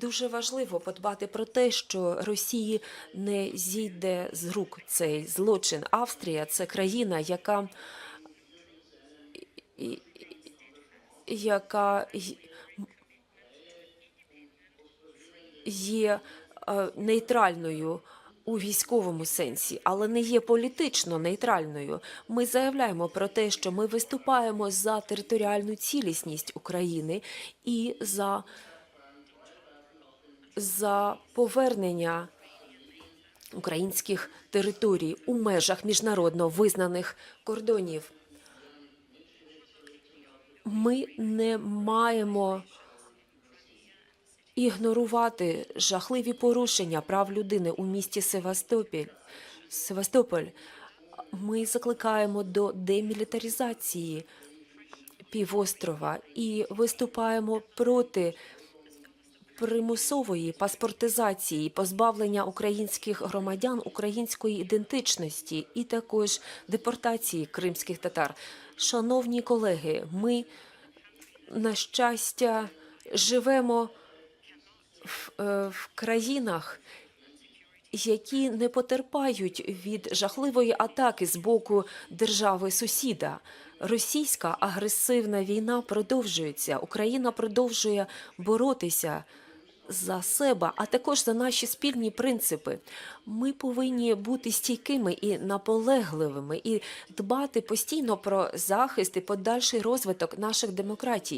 Дуже важливо подбати про те, що Росії не зійде з рук цей злочин. Австрія це країна, яка, яка є е, нейтральною у військовому сенсі, але не є політично нейтральною. Ми заявляємо про те, що ми виступаємо за територіальну цілісність України і за, за повернення українських територій у межах міжнародно визнаних кордонів. Ми не маємо ігнорувати жахливі порушення прав людини у місті Севастополь. Севастополь. Ми закликаємо до демілітаризації півострова і виступаємо проти примусової паспортизації, позбавлення українських громадян української ідентичності і також депортації кримських татар. Шановні колеги, ми, на щастя, живемо в, е, в країнах, які не потерпають від жахливої атаки з боку держави сусіда. Російська агресивна війна продовжується. Україна продовжує боротися за себе, а також за наші спільні принципи. Ми повинні бути стійкими і наполегливими, і дбати постійно про захист і подальший розвиток наших демократій.